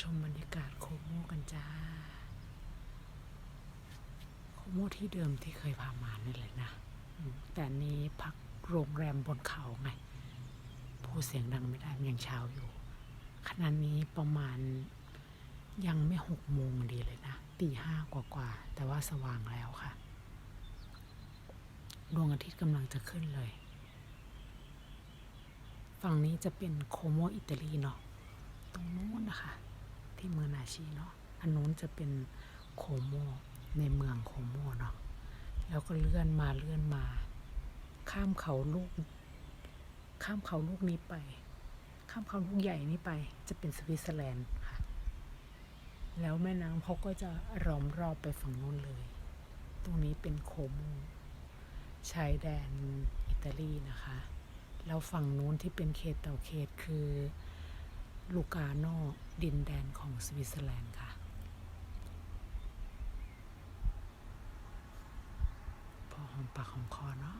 ชมบรรยากาศโคโมกันจ้า โคโมที่เดิมที่เคยพามานี่เลยนะ แต่นี้พักโรงแรมบนเขาไงพูดเสียงดังไม่ได้ยังเช้าอยู่ ขณะนี้ประมาณยังไม่หกโมงดีเลยนะตีห้ากว่าๆแต่ว่าสว่างแล้วค่ะ ดวงอาทิตย์กำลังจะขึ้นเลย ฝั่งนี้จะเป็นโคโมอิตาลีเนาะตรงนู้นนะคะ ที่เมืองนาชีเนาะอันนู้นจะเป็นโคโมในเมืองโคโมเนาะแล้วก็เลื่อนมาเลื่อนมา ข้ามเขาลูก ข้ามเขาลูกนี้ไป ข้ามเขาลูกใหญ่นี้ไป จะเป็นสวิตเซอร์แลนด์ค่ะ แล้วแม่น้ำเขาก็จะล้อมรอบไปฝั่งนู้นเลย ตรงนี้เป็นโคโมชายแดนอิตาลีนะคะ แล้วฝั่งนู้นที่เป็นเขตต่อเขตคือ ลูกาโนดินแดนของสวิตเซอร์แลนด์ค่ะ พอหอมปากหอมคอเนาะ